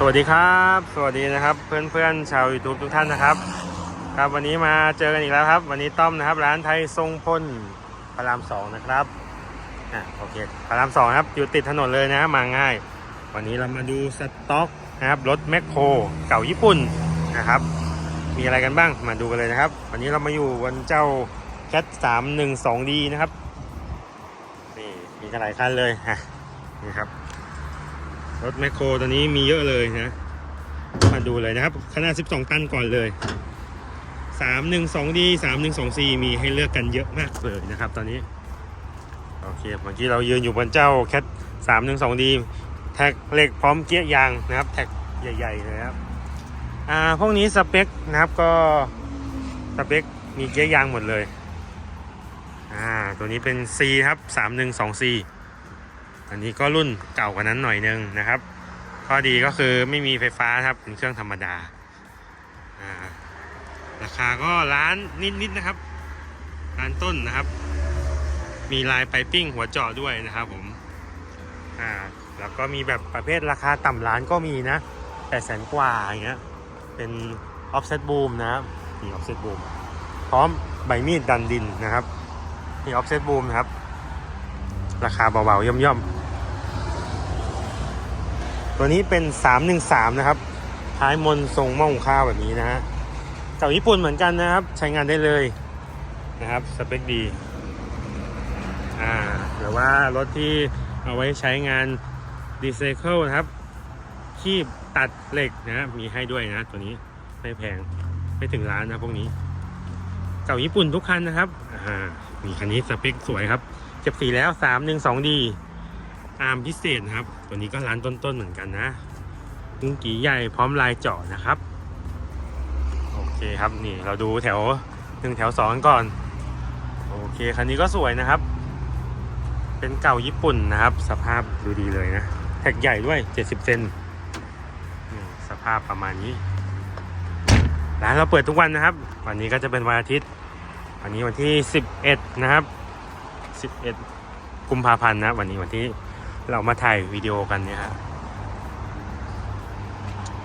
สวัสดีครับ สวัสดีนะครับ เพื่อนๆชาว YouTube ทุกท่านนะครับ ครับวันนี้มาเจอกันอีกแล้วครับ วันนี้ต้อมนะครับ ร้านไทยทรงพลพระรามสองนะครับอะโอเคพระรามสองครับอยู่ติดถนนเลยนะมาง่าย วันนี้เรามาดูสต็อกนะครับรถแมคโครเก่าญี่ปุ่นนะครับ มีอะไรกันบ้างมาดูกันเลยนะครับ วันนี้เรามาอยู่บนเจ้าแคทสามหนึ่งสองดีนะครับนี่มีกันหลายคันเลยฮะนี่ครับ รถแมคโครตัวนี้มีเยอะเลยนะ มาดูเลยนะครับ ขนาด 12 ตันก่อนเลย 312D 312C มีให้เลือกกันเยอะมากเลยนะครับ ตอนนี้ โอเคเมื่อกี้เรายืนอยู่บนเจ้าแคท 312D แท็กเหล็กพร้อมเกียร์ยางนะครับ แท็กใหญ่ๆเลยครับอ่าพวกนี้สเปคนะครับก็สเปคมีเกียร์ยางหมดเลยอ่าตัวนี้เป็น C ครับ 312C อันนี้ก็รุ่นเก่ากว่านั้นหน่อยนึงนะครับ ข้อดีก็คือไม่มีไฟฟ้าครับเป็นเครื่องธรรมดา ราคาก็ล้านนิดๆนะครับล้านต้นนะครับ มีลายไปปิ้งหัวเจาะด้วยนะครับผม อ่า แล้วก็มีแบบประเภทราคาต่ำล้านก็มีนะแปดแสนกว่าอย่างเงี้ย เป็นออฟเซตบูมนะครับนี่ออฟเซตบูมพร้อมใบมีดดันดินนะครับนี่ออฟเซตบูมนะครับ ราคาเบาๆ ย่อมๆ ตัวนี้เป็น 313 นะครับท้ายมนทรงหม้อหุงข้าวแบบนี้นะฮะเก่าญี่ปุ่นเหมือนกันนะครับ ใช้งานได้เลยนะครับสเปคดีอ่าหรือว่ารถที่เอาไว้ใช้งานดีเซเคิลนะครับ คีบตัดเหล็กนะมีให้ด้วยนะ ตัวนี้ไม่แพงไม่ถึงล้านนะพวกนี้ เก่าญี่ปุ่นทุกคันนะครับอ่ามีคันนี้สเปคสวยครับเก็บสีแล้ว 3 1 2ดี อาร์มพิเศษนะครับ ตัวนี้ก็ร้านต้นๆเหมือนกันนะกุ้งกีใหญ่พร้อมลายเจาะนะครับ โอเคครับนี่เราดูแถวหนึ่งแถวสองกันก่อน โอเคคันนี้ก็สวยนะครับ เป็นเก่าญี่ปุ่นนะครับ สภาพดูดีเลยนะ แท็กใหญ่ด้วย 70 เซนสภาพประมาณนี้ ร้านเราเปิดทุกวันนะครับ วันนี้ก็จะเป็นวันอาทิตย์ วันนี้วันที่ 11 นะครับ 11 กุมภาพันธ์นะ วันนี้วันที่ เรามาถ่ายวิดีโอกันเนี่ยครับ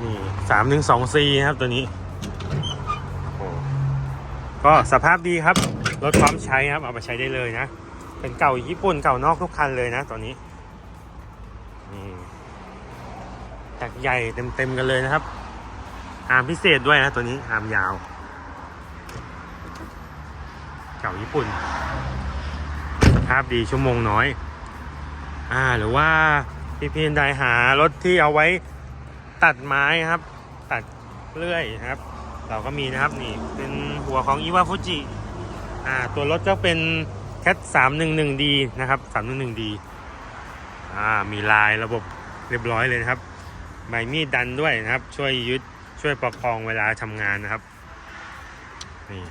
นี่สามหนึ่งสองซีครับตัวนี้โอ้ก็สภาพดีครับรถพร้อมใช้ครับ เอาไปใช้ได้เลยนะ เป็นเก่าญี่ปุ่นเก่านอกทุกคันเลยนะตัวนี้นี่แท็กใหญ่เต็มๆกันเลยนะครับอามพิเศษด้วยนะตัวนี้อามยาว เก่าญี่ปุ่นภาพดีชั่วโมงน้อย อ่าหรือว่าพี่พีนได้หารถที่เอาไว้ตัดไม้ครับ ตัดเลื่อยครับ เราก็มีนะครับนี่เป็นหัวของอีวาฟุจิอ่าตัวรถก็เป็นแคทสามหนึ่งหนึ่งดีนะครับสามหนึ่งหนึ่งดีอ่ามีลายระบบเรียบร้อยเลยนะครับใบมีดดันด้วยนะครับ ช่วยยึดช่วยประคองเวลาทำงานนะครับนี่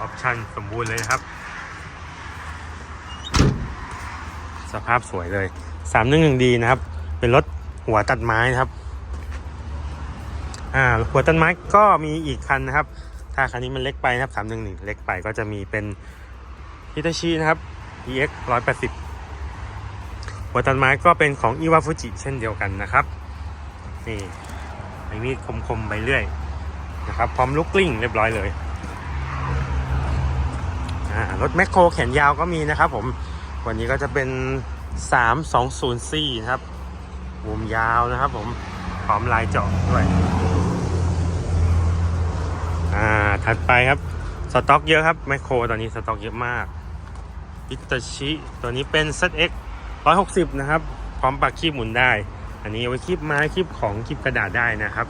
ออปชั่นสมบูรณ์เลยนะครับ สภาพสวยเลยสามหนึ่งหนึ่งดีนะครับ เป็นรถหัวตัดไม้นะครับ อ่าหัวตัดไม้ก็มีอีกคันนะครับ ถ้าคันนี้มันเล็กไปนะครับสามหนึ่งหนึ่งเล็กไปก็จะมีเป็นฮิตาชินะครับ EX ร้อยแปดสิบหัวตัดไม้ก็เป็นของอิวาฟุจิเช่นเดียวกันนะครับนี่ใบมีดคมๆใบเลื่อยนะครับ พร้อมลุกกลิ้งเรียบร้อยเลยอ่ารถแมคโครแขนยาวก็มีนะครับผม วันนี้ก็จะเป็น 320C นะครับวมยาวนะครับผมพร้อมลายเจาะด้วยอ่าถัดไปครับ สต็อกเยอะครับแมคโครตอนนี้สต็อกเยอะมากอิตาชิตัวนี้เป็น ZX 160 นะครับ พร้อมปากคีบหมุนได้ อันนี้เอาไว้คีบไม้คีบของคีบกระดาษได้นะครับ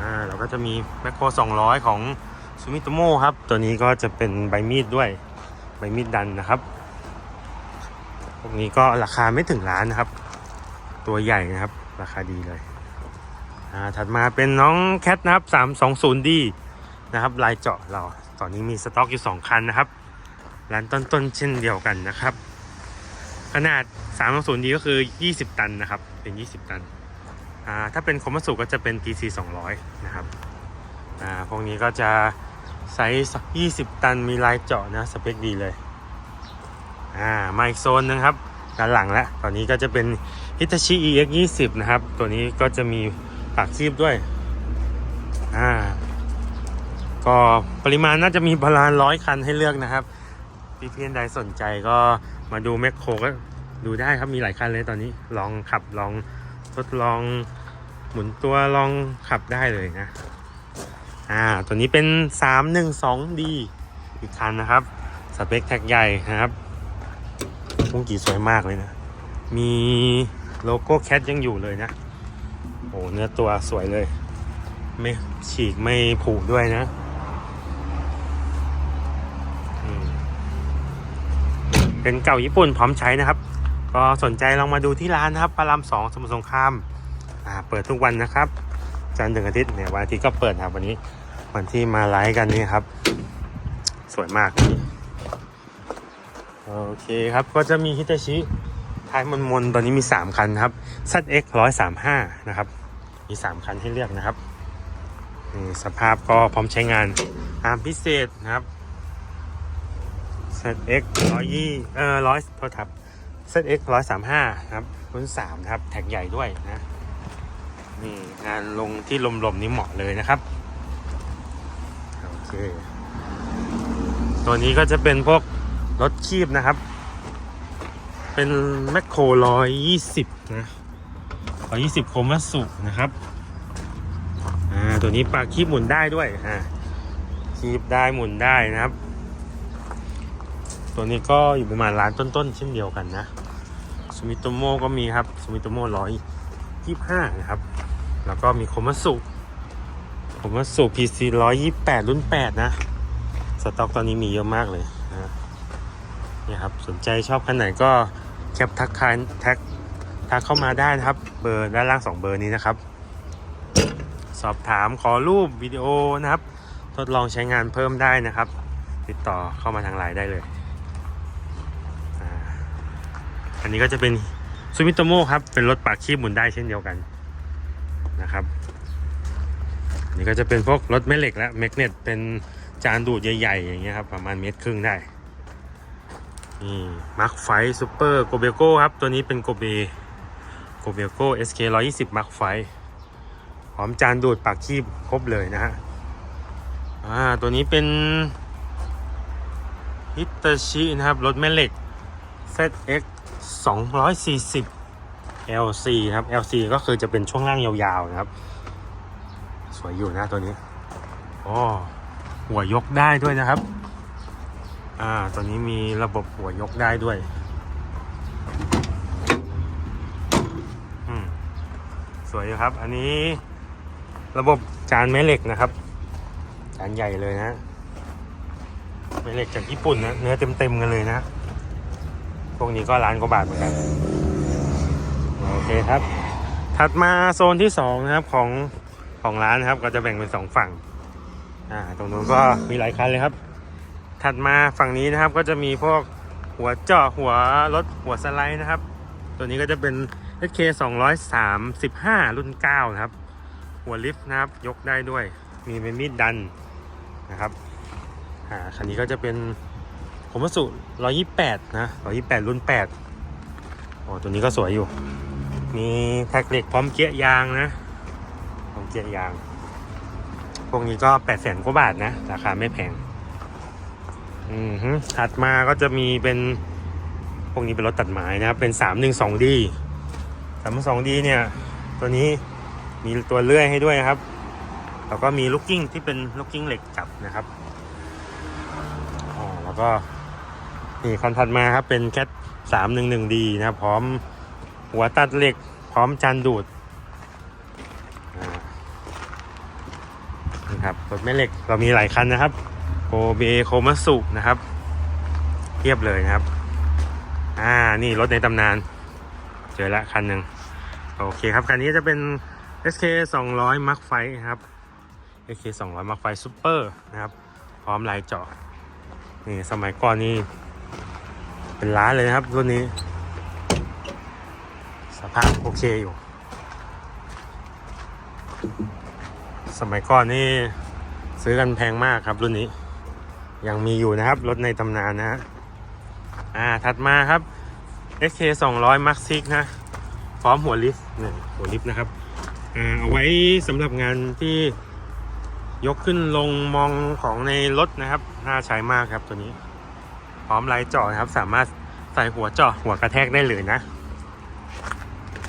อ่าเราก็จะมีแมคโคร200 ของซูมิโตโมครับ ตัวนี้ก็จะเป็นใบมีดด้วย ใบมีดดันนะครับ พวกนี้ก็ราคาไม่ถึงล้านนะครับ ตัวใหญ่นะครับ ราคาดีเลยอ่าถัดมาเป็นน้องแคทนะครับ 320D นะครับ ลายเจาะเรา ตอนนี้มีสต็อกอยู่ 2 คันนะครับ ร้านต้นๆเช่นเดียวกันนะครับ ขนาด 320D ก็คือ 20 ตันนะครับ เป็น 20 ตันอ่าถ้าเป็นคอมสุก็จะเป็น TC 200 นะครับอ่าพวกนี้ก็จะ ไซส์20ตันมีลายเจาะนะสเปคดีเลย อ่ามาอีกโซนนึงครับด้านหลังแล้วตอนนี้ก็จะเป็น Hitachi EX 20นะครับ ตัวนี้ก็จะมีปากคีบด้วย อ่า ก็ปริมาณน่าจะมีประมาณร้อยคันให้เลือกนะครับ พี่เพียนใดสนใจก็มาดูแมคโครก็ดูได้ครับมีหลายคันเลยตอนนี้ลองขับลองทดลองหมุนตัวลองขับได้เลยนะ อ่า ตัวนี้เป็น 312D อีกคันนะครับ สเปคแท็กใหญ่นะครับพุ่งกี่สวยมากเลยนะ มีโลโก้แคทยังอยู่เลยนะ โอ้เนื้อตัวสวยเลย ไม่ฉีกไม่ผุด้วยนะเป็นเก่าญี่ปุ่นพร้อมใช้นะครับ ก็สนใจลองมาดูที่ร้านนะครับ พระรามสองสมุทรสงคราม อ่า เปิดทุกวันนะครับ จันทร์ถึงอาทิตย์เนี่ยวันอาทิตย์ก็เปิดครับวันนี้วันที่มาไลฟ์กันนี่ครับ สวยมากนี่โอเคครับก็จะมีฮิตาชิท้ายมนมนตอนนี้มี 3 คันครับ ZX 135นะครับ มี 3 คันให้เลือกนะครับสภาพก็พร้อมใช้งานอามพิเศษนะครับ ZX 120เอ่อ100โทษครับ ZX 135นะครับรุ่น3นะครับ แท็กใหญ่ด้วยนะ นี่งานลงที่ลมๆนี้เหมาะเลยนะครับ โอเค ตัวนี้ก็จะเป็นพวกรถคีบนะครับ เป็นแมคโครร้อยยี่สิบนะร้อยยี่สิบโคมัสุนะครับ อ่า ตัวนี้ปลาคีบหมุนได้ด้วย อ่า คีบได้หมุนได้นะครับ ตัวนี้ก็อยู่ประมาณล้านต้นๆเช่นเดียวกันนะซูมิโตโมก็มีครับซูมิโตโมร้อย ยี่ห้านะครับ แล้วก็มีโคมัสุโคมัสุ PC ร้อยยี่แปดรุ่นแปดนะ สต็อกตอนนี้มีเยอะมากเลยนะนี่ครับ สนใจชอบคันไหนก็แคปทักทายแท็กทักเข้ามาได้นะครับ เบอร์ด้านล่างสองเบอร์นี้นะครับ สอบถามขอรูปวิดีโอนะครับ ทดลองใช้งานเพิ่มได้นะครับ ติดต่อเข้ามาทางไลน์ได้เลย อันนี้ก็จะเป็น ซูมิโตโมครับ เป็นรถปากคีบหมุนได้เช่นเดียวกันนะครับ นี่ก็จะเป็นพวกรถแม่เหล็กและแมกเนตเป็นจานดูดใหญ่ๆ อย่างเงี้ยครับ ประมาณเมตรครึ่งได้นี่มาร์คไฟซูเปอร์โกเบโก้ครับ ตัวนี้เป็นโกเบโกเบโก้ SK 120มาร์คไฟพร้อมจานดูดปากคีบครบเลยนะฮะอ่าตัวนี้เป็นฮิตาชินะครับ รถแม่เหล็ก ZX 240 LC ครับ LC ก็คือจะเป็นช่วงล่างยาวๆนะครับ สวยอยู่นะตัวนี้โอ้หัวยกได้ด้วยนะครับ อ่าตัวนี้มีระบบหัวยกได้ด้วยอืมสวยอยู่ครับ อันนี้ระบบจานแม่เหล็กนะครับ จานใหญ่เลยนะแม่เหล็กจากญี่ปุ่นนะเนื้อเต็มๆกันเลยนะ พวกนี้ก็ล้านกว่าบาทเหมือนกัน โอเคครับ ถัดมาโซนที่สองนะครับของของร้านนะครับ ก็จะแบ่งเป็นสองฝั่ง อ่า ตรงนู้นก็มีหลายคันเลยครับ ถัดมาฝั่งนี้นะครับก็จะมีพวกหัวเจาะหัวรถหัวสไลด์นะครับ ตัวนี้ก็จะเป็น SK 235 รุ่น 9 นะครับ หัวลิฟต์นะครับ ยกได้ด้วย มีเป็นมีดดันนะครับ อ่า คันนี้ก็จะเป็น ผมว่าสุ128นะ128รุ่น8โอ้ตัวนี้ก็สวยอยู่ มีแท็กเหล็กพร้อมเกียร์ยางนะ พร้อมเกียร์ยาง พวกนี้ก็8 0 0 0 0กว่าบาทนะ ราคาไม่แพง อืมฮึถัดมาก็จะมีเป็นพวกนี้เป็นรถตัดไม้นะครับเป็น 312D 312D เนี่ย ตัวนี้มีตัวเลื่อยให้ด้วยนะครับแล้วก็มีลูกกิ้งที่เป็นลูกกิ้งเหล็กจับนะครับ อ๋อ แล้วก็ นี่คันถัดมาครับเป็นแคท 311D นะครับพร้อมหัวตัดเหล็ก พร้อมจานดูดนี่ครับรถแม่เหล็กเรามีหลายคันนะครับโกเบโคมัสุนะครับเทียบเลยนะครับ อ่านี่รถในตำนาน เจอละคันหนึ่งโอเคครับ คันนี้จะเป็น SK 200 Mark ไฟครับ SK 200 Mark ไฟ Super นะครับ พร้อมลายเจาะนี่สมัยก่อนนี่ เป็นล้านเลยนะครับรุ่นนี้ สภาพโอเคอยู่ สมัยก่อนนี่ซื้อกันแพงมากครับรุ่นนี้ ยังมีอยู่นะครับ รถในตำนานนะฮะอ่าถัดมาครับ SK 200 Max 6นะ พร้อมหัวลิฟต์นี่หัวลิฟต์นะครับอ่าเอาไว้สำหรับงานที่ยกขึ้นลงมองของในรถนะครับ น่าใช้มากครับตัวนี้ พร้อมไลท์เจาะนะครับ สามารถใส่หัวเจาะหัวกระแทกได้เลยนะ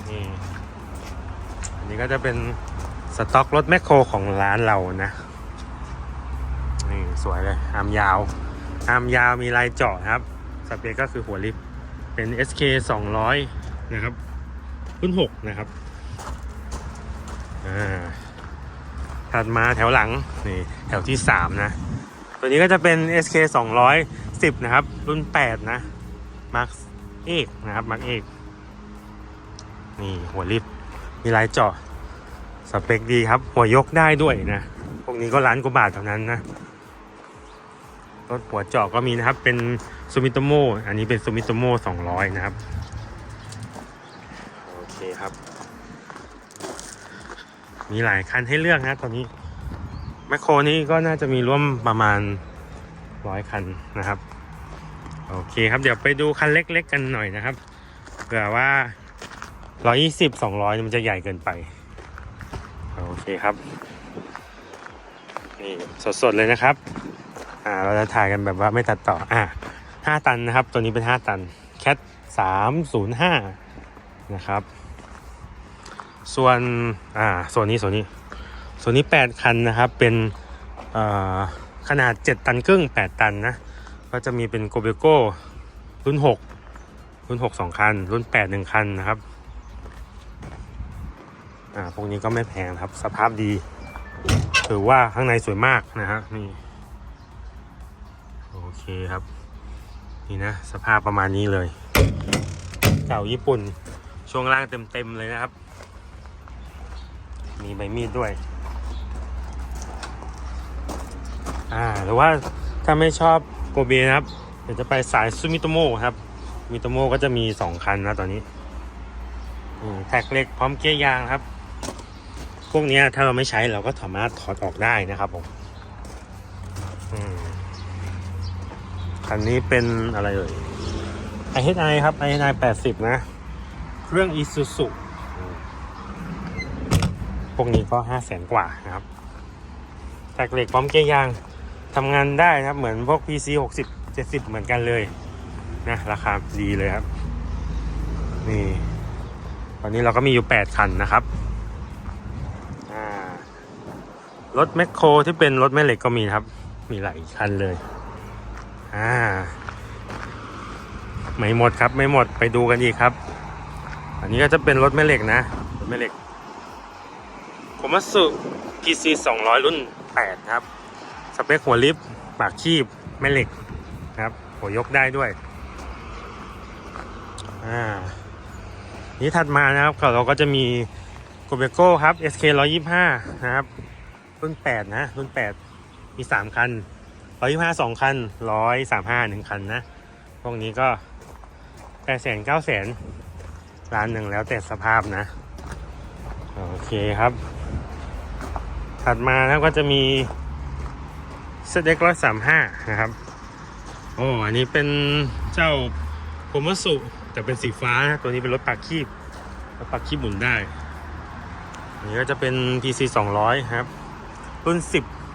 นี่อันนี้ก็จะเป็นสต็อกรถแมคโครของร้านเรานะนี่สวยเลยอามยาวอามยาวมีลายเจาะครับสเปคก็คือหัวลิฟเป็น SK 200 นะครับรุ่น6นะครับถัดมาแถวหลังนี่แถวที่ 3 นะ ตัวนี้ก็จะเป็น SK 210นะครับ รุ่น8นะ Max เอกนะครับ Max เอกนี่หัวลิฟต์มีลายเจาะสเปคดีครับ หัวยกได้ด้วยนะพวกนี้ก็ล้านกว่าบาทเท่านั้นนะรถหัวเจาะก็มีนะครับ เป็นซูมิโตโมอันนี้เป็นซูมิโตโม200นะครับ โอเคครับ มีหลายคันให้เลือกนะตอนนี้แมคโครนี่ก็น่าจะมีร่วมประมาณร้อยคันนะครับ โอเคครับเดี๋ยวไปดูคันเล็กๆกันหน่อยนะครับเผื่อว่า 120 200 มันจะใหญ่เกินไป โอเคครับ นี่สดๆเลยนะครับ อ่าเราจะถ่ายกันแบบว่าไม่ตัดต่ออ่าห้าตันนะครับ ตัวนี้เป็นห้าตันแคทสามศูนย์ห้านะครับ ส่วน อ่าส่วนนี้ส่วนนี้ ส่วนนี้แปดคันนะครับ เป็นอ่อขนาดเจ็ดตันครึ่งแปดตันนะ ก็จะมีเป็นโกเบโก้รุ่นหกรุ่นหกสองคัน รุ่นแปดหนึ่งคันนะครับอ่าพวกนี้ก็ไม่แพงครับ สภาพดีถือว่าข้างในสวยมากนะฮะนี่โอเคครับ นี่นะ สภาพประมาณนี้เลย เก่าญี่ปุ่นช่วงล่างเต็มๆเลยนะครับ มีใบมีดด้วยอ่าหรือว่าถ้าไม่ชอบ กเบนะครับ เดี๋ยวจะไปสายซูมิโตโมครับมิโตโมก็จะมี 2 คันนะตอนนี้แท็กเหล็กพร้อมเกียร์ยางครับ พวกนี้ถ้าเราไม่ใช้เราก็สามารถถอดออกได้นะครับผมอืมคันนี้เป็นอะไรเอ่ย IHI ครับ IHI 80 นะ เครื่อง Isuzu พวกนี้ก็ 5 0 0แสนกว่านะครับแท็กเหล็กพร้อมเกียร์ยาง ทำงานได้นะครับเหมือนพวก PC 60 70 เหมือนกันเลยนะราคาดีเลยครับ นี่ ตอนนี้เราก็มีอยู่ 8 คันนะครับอ่ารถแมคโครที่เป็นรถแม่เหล็กก็มีครับ มีหลายคันเลยอ่าไม่หมดครับไม่หมดไปดูกันอีกครับ อันนี้ก็จะเป็นรถแม่เหล็กนะรถแม่เหล็กโคมัสุ PC 200 รุ่น 8 ครับ สเปคหัวลิฟต์ปากคีบแม่เหล็กนะครับ หัวยกได้ด้วยอ่านี้ถัดมานะครับเราก็จะมีโกเบโก้ครับ SK 125 นะครับ รุ่น 8 นะ รุ่น 8 มี 3 คันร้อยยี่ห้าสองคันร้อยสามห้าหนึ่งคันนะ พวกนี้ก็แปดแสนเก้าแสนล้านหนึ่งแล้วแต่สภาพนะ โอเคครับ ถัดมานะก็จะมี สเต็กร้อยสามห้านะครับโอ้อันนี้เป็นเจ้าโคมัสุแต่เป็นสีฟ้านะตัวนี้เป็นรถปากคีบรถปากคีบหมุนได้ อันนี้ก็จะเป็น PC 200 ครับ รุ่น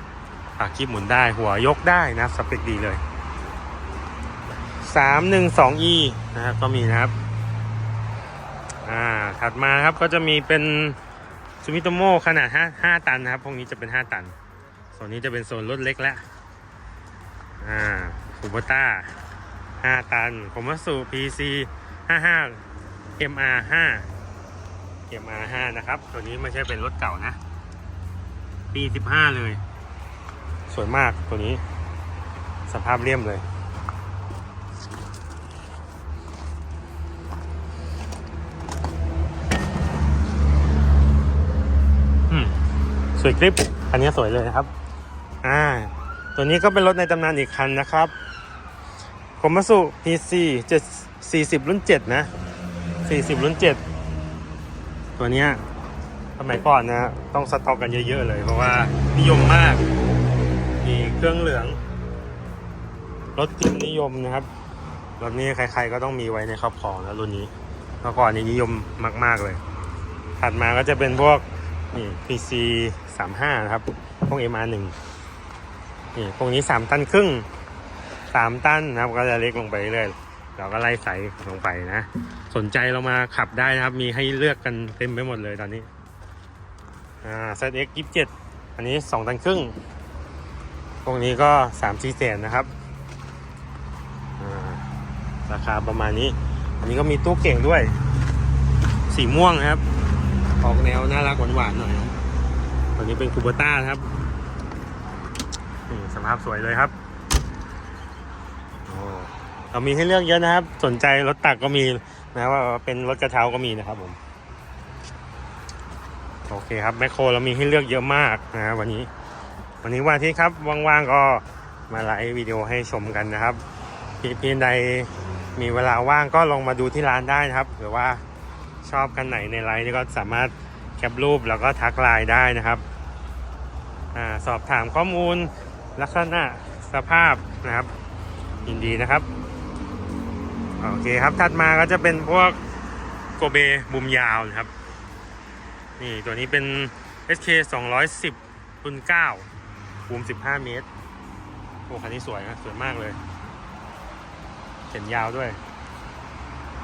10 ปากคีบหมุนได้หัวยกได้นะสเปคดีเลย 312e นะครับก็มีนะครับอ่าถัดมาครับก็จะมีเป็นซูมิโตโมขนาด 5 5 ตันนะครับ พวกนี้จะเป็น 5 ตัน นนี้จะเป็นโซนรถเล็กแล้ว อ่าคูโบต้า5ตันโคมัสุ PC 55 MR 5 MR 5นะครับ ตัวนี้ไม่ใช่เป็นรถเก่านะ ปี15เลย สวยมากตัวนี้ สภาพเลี่ยมเลยอืมสวยคลิป อันนี้สวยเลยนะครับ อ่า ตัวนี้ก็เป็นรถในตำนานอีกคันนะครับคม a สุ PC 7 40 รุ่น 7 นะ 40 รุ่น 7 ตัวเนี้ยสมัยก่อนนะ ต้องสต็อกกันเยอะ ๆ เลย เพราะว่านิยมมาก มีเครื่องเหลือง รถพิมนิยมนะครับ รถนี้ใคร ๆ ก็ต้องมีไว้ในครอบครองแล้วรุ่นนี้เมื่อก่อนนี่นิยมมาก ๆ เลย ถัดมาก็จะเป็นพวกนี่ PC 35 นะครับ พวก MR 1 นี่พวกนี้3ตันครึ่ง3ตันนะครับก็จะเล็กลงไปเรื่อยเราก็ไล่ใส่ลงไปนะ สนใจเรามาขับได้นะครับ มีให้เลือกกันเต็มไปหมดเลยตอนนี้อ่า ZX 27อันนี้2ตันครึ่งพวกนี้ก็3 4แสนนะครับราคาประมาณนี้ อันนี้ก็มีตู้เก่งด้วย สีม่วงนะครับ ออกแนวน่ารักหวานๆหน่อยตัวนี้เป็นคูเบต้านะครับ ภาพสวยเลยครับเรามีให้เลือกเยอะนะครับ สนใจรถตักก็มีนะว่าเป็นรถกระเช้าก็มีนะครับผม โอเคครับแมคโครเรามีให้เลือกเยอะมากนะครับวันนี้ วันนี้วันที่ครับว่างๆก็มาไลฟ์วิดีโอให้ชมกันนะครับพี่พี่ใดมีเวลาว่างก็ลองมาดูที่ร้านได้นะครับ หรือว่าชอบกันไหนในไลน์ก็สามารถแคปรูปแล้วก็ทักไลน์ได้นะครับอสอบถามข้อมูล ลักษณะสภาพนะครับ ยินดีนะครับ โอเคครับถัดมาก็จะเป็นพวกโกเบมุมยาวนะครับ นี่ตัวนี้เป็น SK 210รุ่น9ภูมิ15 เมตร โอ้คันนี้สวยนะสวยมากเลยแขนยาวด้วย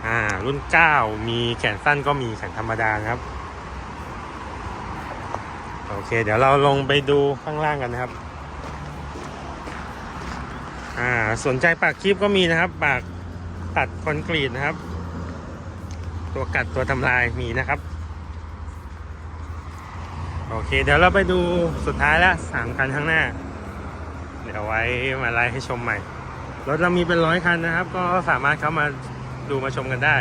อ่า รุ่น 9 มีแขนสั้นก็มีแขนธรรมดานะครับ โอเค เดี๋ยวเราลงไปดูข้างล่างกันนะครับ อ่าสนใจปากคลิปก็มีนะครับ ปากตัดคอนกรีตนะครับ ตัวกัดตัวทำลายมีนะครับโอเค เดี๋ยวเราไปดูสุดท้ายแล้วสามคันข้างหน้า เดี๋ยวไว้มาไล่ให้ชมใหม่ รถเรามีเป็นร้อยคันนะครับ ก็สามารถเข้ามาดูมาชมกันได้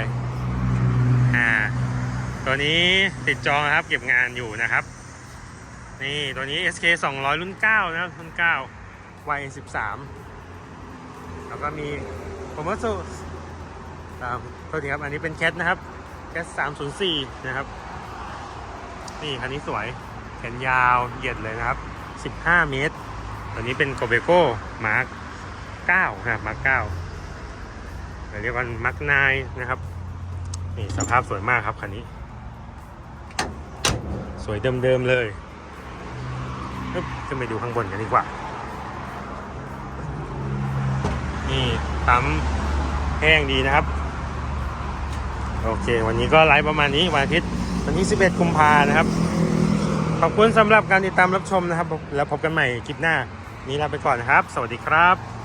อ่า ตัวนี้ติดจองนะครับ เก็บงานอยู่นะครับ นี่ตัวนี้ SK 200 รุ่น 9 นะครับรุ่น9 Y 13 แล้วก็มีผมว่าสุตามโทษทีครับ อันนี้เป็นแคทนะครับแคท304นย์สี่นะครับ นี่คันนี้สวยแขนยาวเหยียดเลยนะครับ15เมตร ตัวนี้เป็นโกเบโก้มาร์ค9นะครับมาร์ค9เรียกว่ามาร์ค9นะครับ นี่สภาพสวยมากครับคันนี้ สวยเดิมๆเลยขึ้นไปดูข้างบนกันดีกว่า นี่ปั๊มแห้งดีนะครับ โอเค วันนี้ก็ไลฟ์ประมาณนี้วันอาทิตย์วันที่ 11 กุมภานะครับ ขอบคุณสำหรับการติดตามรับชมนะครับ แล้วพบกันใหม่คลิปหน้า นี้ลาไปก่อนนะครับ สวัสดีครับ